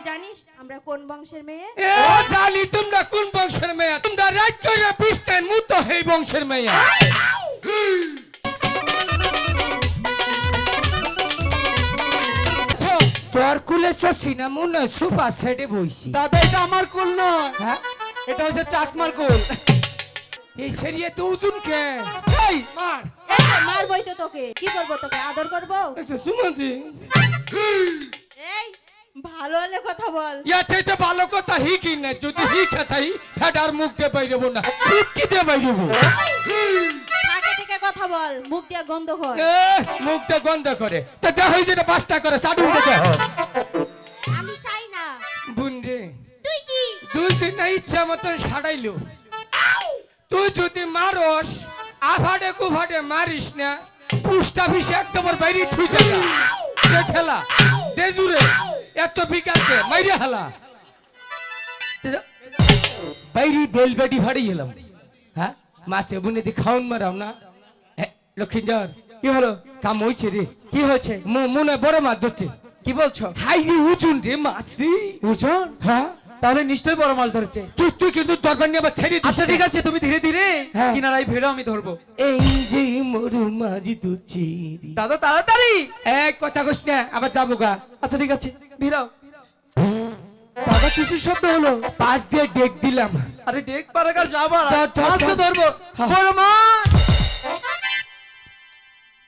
তুই জানিস আমরা কোন বংশের মেয়ে? এ জানি তোমরা কোন বংশের মেয়ে? তোমরা রাজ করে পিস্তেন মুতো এই বংশের মেয়ে। তোর কুলে চসি না মনে হয় সোফা সেটে বইছি। দাদা এটা আমার কুল নয়। হ্যাঁ? এটা হচ্ছে চাকমার কুল। এই ছেড়িয়ে তো উজুন কে? এই মার। মারবই তো তোকে। কি করব তোকে? আদর করব? একটা সুমন্তি এই ভালো হলে কথা বল। ইয়া চাইতে ভালো কথা হি কি না যদি হি হেডার মুখ দিয়ে বাইরেবো না। মুখ কি দিয়ে বাইরেবো কথা বল মুখ দিয়ে গন্ধ কর। এ মুখটা গন্ধ করে। তা যেটা বাসটা করে সাডু উঠে আমি চাই না। বুন রে তুই কি? না ইচ্ছা মতন সাড়াইলো তুই যদি মারস আভাডে কুভাডে মারিস না পুষ্টা ভিসে একদম বাইরে থুই যাবে। দে ঠেলা দে জুড়ে। এত বিকালকে মাইরে হালা। বাইরে বেল বেডি ভাড়ি এলাম। হ্যাঁ? মাছে বুনে দি খাউন মারাও না। লক্ষিন্দর কি হলো? কাম হইছে রে। কি হয়েছে? মো- মনে বড় মাছ ধরছে। কি বলছো? হাই রে উচুন রে মাছ রে। বুঝন হ্যাঁ? তাহলে নিশ্চয়ই বড় মাছ ধরেছে। তুই তুই কিন্তু দরবার নিয়ে আবার ছেড়ে আচ্ছা ঠিক আছে তুমি ধীরে ধীরে হ্যাঁ। কিনারায় ভেড়ো আমি ধরবো। এই যে মরু মাঝি তো চিরি। দাদা তাড়াতাড়ি! এক কথা কইস না আবার যাব গা। আচ্ছা ঠিক আছে ভিড়াও। দাদা শব্দ হলো। দিয়ে ডেক দিলাম। আরে ডেক যাবার মাছ। ধরবো। হ্যাঁ। বড় মাছ!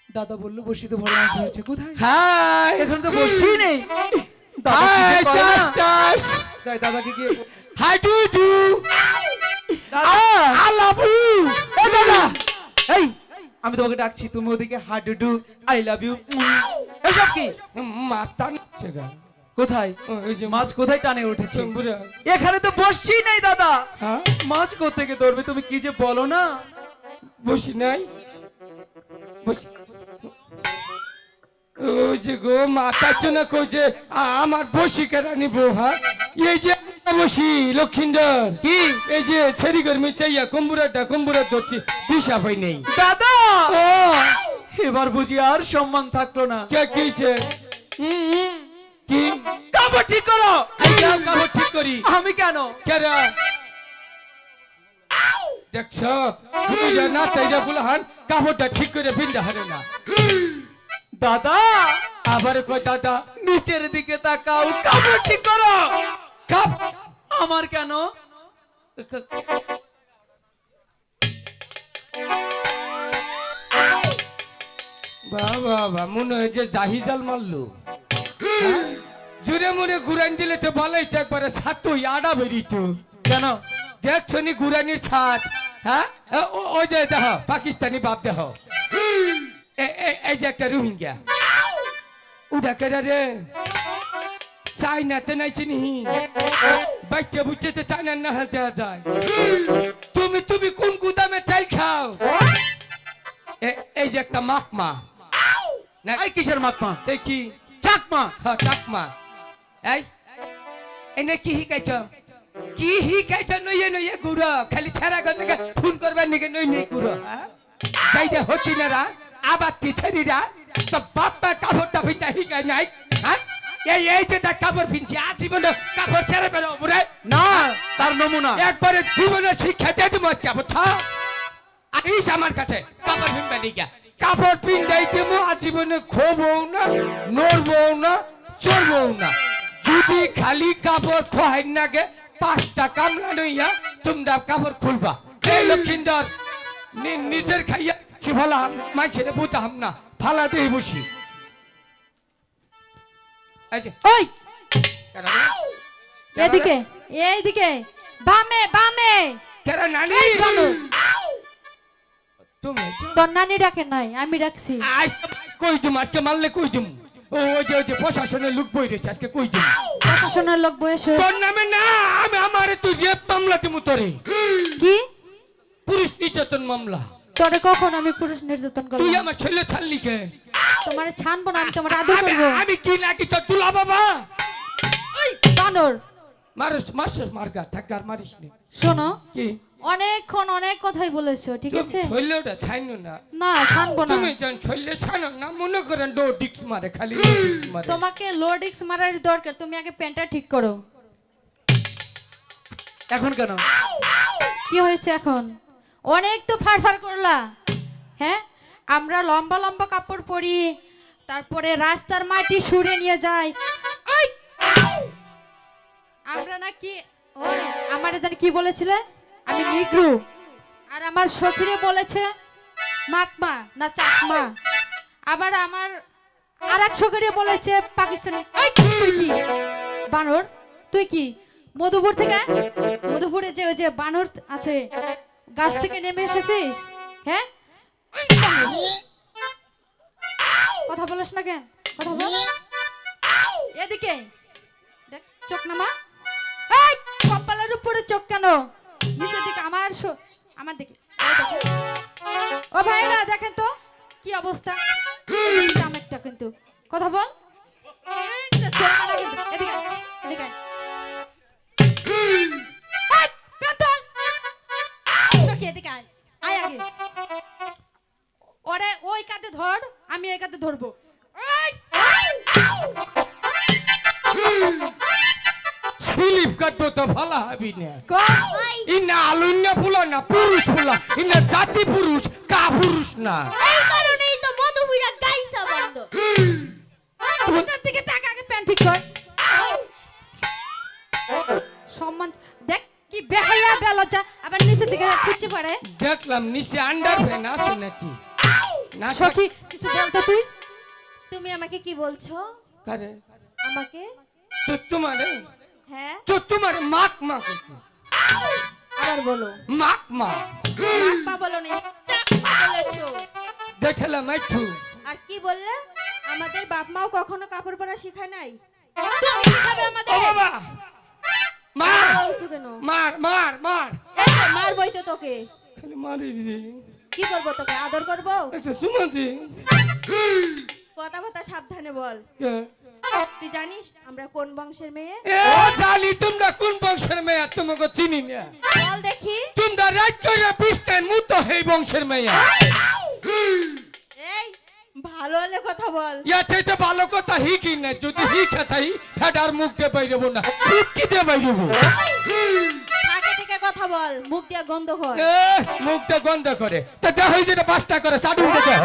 দাদা বলল বসিতে বড় মাছ ধরেছে। কোথায়? হাই। এখানে তো বসি নেই। দাদা হাই যাই দাদাকে গিয়ে হাই ডু ডু আই লাভ ইউ এ দাদা এই আমি তোমাকে ডাকছি তুমি ওদিকে হাডুডু আই লাভ ইউ এসব কি? টানছে গা কোথায়? ও, এই যে মাছ কোথায় টানে উঠেছে? এখানে তো বসছি নাই দাদা। হ্যাঁ? মাছ কোথেকে ধরবে তুমি কি যে বলো না? বসি নাই। বসি। ওই যে গো মাথা চনা কই যে আমার বসি কেরা নিব হ্যাঁ? এই যে বসি লক্ষিন্দর। কি? এই যে ছেড়ি গরমি চাইয়া কম্বুরাটা কম্বুরা ধরছি দিশা পাই নেই। দাদা! ও! এবার বুঝি আর সম্মান থাকল না। কে কিছে। কি? কাপড় ঠিক করো। কাপড় ঠিক করি। আমি কেন? কেরা? দেখছ? না কাপড়টা ঠিক করে বিন্দা হারে না। দাদা! আবার কই দাদা? নিচের দিকে তাকাও কাপড় ঠিক করো। কাপ আমার কেন? বাবা মনে হয় যে জাহিজাল মারলো। হ্যাঁ? জুড়ে মুড়ে ঘুরান দিলে তো ভালোই তো একবারে সাতই আডা বেরিত। কেন? দেখছ নি ঘুরানির ছাদ হ্যাঁ? ওই যে দেহ পাকিস্তানি বাপ দেহ এই যে একটা রোহিঙ্গা। উডা কেডা রে? চাইনাতে নাই চিনি। বাইতে বুঝতে চাইনার না দেওয়া যায়। তুমি তুমি কোন গুদামে চাল খাও? এই যে একটা মাকমা। না এই কিসের মাকমা? দেখি চাকমা! হ্যাঁ চাকমা। এই এনে কি শিকাইছ? কি শিকাইছ? নইয়ে নইয়ে গুড়। খালি ছাড়া গনে ফোন করবার নিকে নই নই গুড়। যাই যে হতি না রা আবার তিছারিরা তো বাপ্পা কাপড়টা ফিনটা শিকাই নাই। হ্যাঁ? এই এই যে কাপড় ফিনছি আজীবনে কাপড় ছেড়ে বেরো বুড়ে না তার নমুনা। একবারে জীবনে শিক্ষা দিয়ে দিব কাপড় ছা আইস আমার কাছে কাপড় পিনবা দিকা কাপড় পিন দেই দেবো আজীবনে খোবও না নড়বও না চড়বও না। যদি খালি কাপড় খোয়াই নাগে পাঁচটা কামলা নইয়া তোমরা কাপড় খুলবা। এই লক্ষিন্দর নিজের খাইয়া ভালা মাইছেরে বুঝাম না ফালা দিয়ে বসি। ওই এদিকে এইদিকে। বামে বামে। কেন নানি? তুমি তোর নানি ডাকে নাই আমি ডাকছি। কই দিম আজকে মারলে কই দিম? ও ওই যে ওই যে প্রশাসনের লোক বই রয়েছে আজকে কই দিম? প্রশাসনের লোক বয়সে তোর নামে না আমি আমারে তুই রেপ মামলা দিমু তোরে। কি? পুলিশ নির্যাতন মামলা। তোরে কখন আমি পুরুষ নির্যাতন করব? তুই আমার ছেলে ছাড়লি কে? তোমার ছানবো না আমি তোমার আদর করব। আমি কি নাকি তোর তুলা বাবা? ওই বানর। মারিস মারিস মারগা থাকার মারিস নি। শোনো কি? অনেকক্ষণ অনেক কথাই বলেছ ঠিক আছে? শৈলটা ছাইনো না। না ছানবো না। তুমি যখন শৈলে ছানো না মনে করেন ডো ডিক্স মারে খালি মারে। তোমাকে লোডিক্স মারার দরকার তুমি আগে প্যান্টটা ঠিক করো। এখন কেন? কি হয়েছে এখন? অনেক তো ফাড়ফাড় করলা। হ্যাঁ? আমরা লম্বা লম্বা কাপড় পরি, তারপরে রাস্তার মাটি সুরে নিয়ে যাই! আমরা নাকি আমারে জানি কি বলেছিলে? আমি নিগ্রু। আর আমার সখীরে বলেছে, মাকমা না চাকমা। আবার আমার আর এক সখীরে বলেছে পাকিস্তানি। বানর, তুই কি? মধুপুর থেকে? মধুপুরে যে ওই যে বানর আছে গাছ থেকে নেমে এসেছিস? হ্যাঁ? কথা বলিস না কেন? কথা বল। এদিকে দেখ, চোখ নামা। এই, কপালের উপরে চোখ কেন? নিচের দিকে আমার আমার দিকে। ও ভাইরা, দেখেন তো কি অবস্থা। একটা কিন্তু। কথা বল। এদিকে এদিকে আগে। ওরে ওই কাতে ধর আমি এই কাতে ধরবো। স্লিপ কাটবো তো ভালো হবি না। কই? ইন্না আলুন্না না পুরুষ ফুলা। জাতি পুরুষ কা পুরুষ না। এই কারণেই তো বন্ধ। দিকে প্যান্ট ঠিক কর। নিচের দিকে খুঁজছে পারে দেখলাম নিচে আন্ডার ফ্যান আছে নাকি। না সখী কিছু বলতো তুই। তুমি আমাকে কি বলছো? কারে? আমাকে? তো তোমারে হ্যাঁ। তো তোমার মাক মা আবার বলো। মাক মা। বলো না। বলেছ। দেখলাম একটু আর কি বললে? আমাদের বাপ মাও কখনো কাপড় পরা শেখায় নাই? তুমি শিখাবে আমাদের বাবা মার মার মার মার। মারবই তো তোকে। খালি মারি রে। কি করব তোকে? আদর করব? একটা সুমতি কথা কথা সাবধানে বল। তুই জানিস আমরা কোন বংশের মেয়ে? এ জানি তোমরা কোন বংশের মেয়ে তোমাকে চিনি না। বল দেখি। তোমরা রাজ করে মুত এই বংশের মেয়ে। এই ভালো হলে কথা বল। ইয়া চাইতে ভালো কথা হিকি না। যদি হিখে তাই হেডার মুখ দিয়ে বাইরেবো না। কি দিয়ে বাইরেবো বল মুখ দিয়া গন্ধ কর। মুখ দিয়ে গন্ধ করে। তা দেখো যেটা পাঁচটা করে সাড়ু দেখে।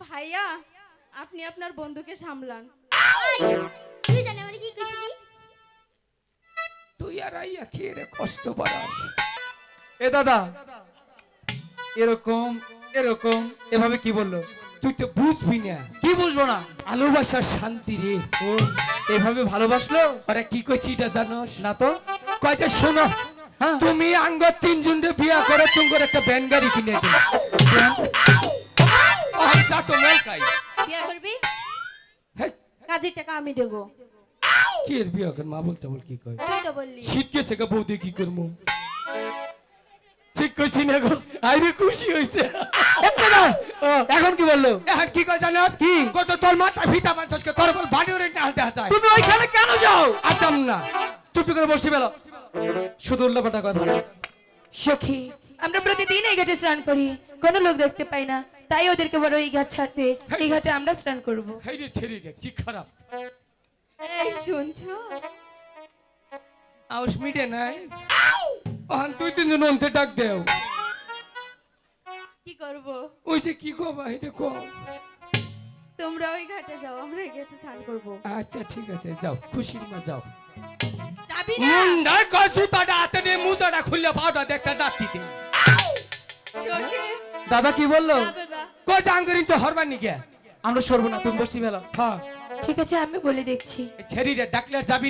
ভাইয়া আপনি আপনার বন্ধুকে সামলান। তুই জানি আমার কি কইছিলি তুই আর আইয়া কি রে কষ্ট পারাস এ দাদা এরকম এরকম এভাবে কি বলল? তুই তো বুঝবি না। কি বুঝব না? ভালোবাসার শান্তি রে। ও এভাবে ভালোবাসলো? ওরা কি করছি এটা জানোস? না তো? কয় যে শোনো হ্যাঁ। তুমি আঙ্গ তিনজন বিয়া করে তুমি একটা ব্যান গাড়ি কিনে দিল যা তো মেলকাই বিয়া করবি? কাজের টাকা আমি দেবো। কি এর বিয়া কর মা বলতে বল কি কয়? তো বললি। শীত গেছে গা বৌদি কি করব? ঠিক করছি না গো আইরে খুশি হয়েছে এখন কি বলল? এখন কি কয় জানোস? কি? কত তোর মাথা ফিতা বাঁচসকে তোর বল বাড়ি ওরে হাতায় তুমি ওইখানে কেন যাও? আতাম না। চুপি করে বসে বেলা শুধু উল্টাপাল্টা কথা। সখী আমরা প্রতিদিন এই ঘাটে স্নান করি। কোনো লোক দেখতে পাই না। তাই ওদেরকে বড় এই ঘাট ছাড়তে এই ঘাটে আমরা স্নান করব। ছেড়ে কি খারাপ। এই শুনছো? আউস মিটে নাই। ওহান তুই তিনজন অন্তে ডাক দেও। কি করব? ওই যে কি কবা এটা কো তোমরা ওই ঘাটে যাও আমরা এই ঘাটে স্নান করব। আচ্ছা ঠিক আছে যাও খুশির মা যাও। যাবি না? হাতে নিয়ে মুজাটা খুললে পাও দেখটা দাঁতি দে। সখী, দাদা কি বলল? কো জাঙ্গরিন তো হরবার নিকে আমরা সরবো না তুমি বসি বেলা। হ্যাঁ। ঠিক আছে আমি বলে দেখছি। ছেড়ি রে ডাকলে যাবি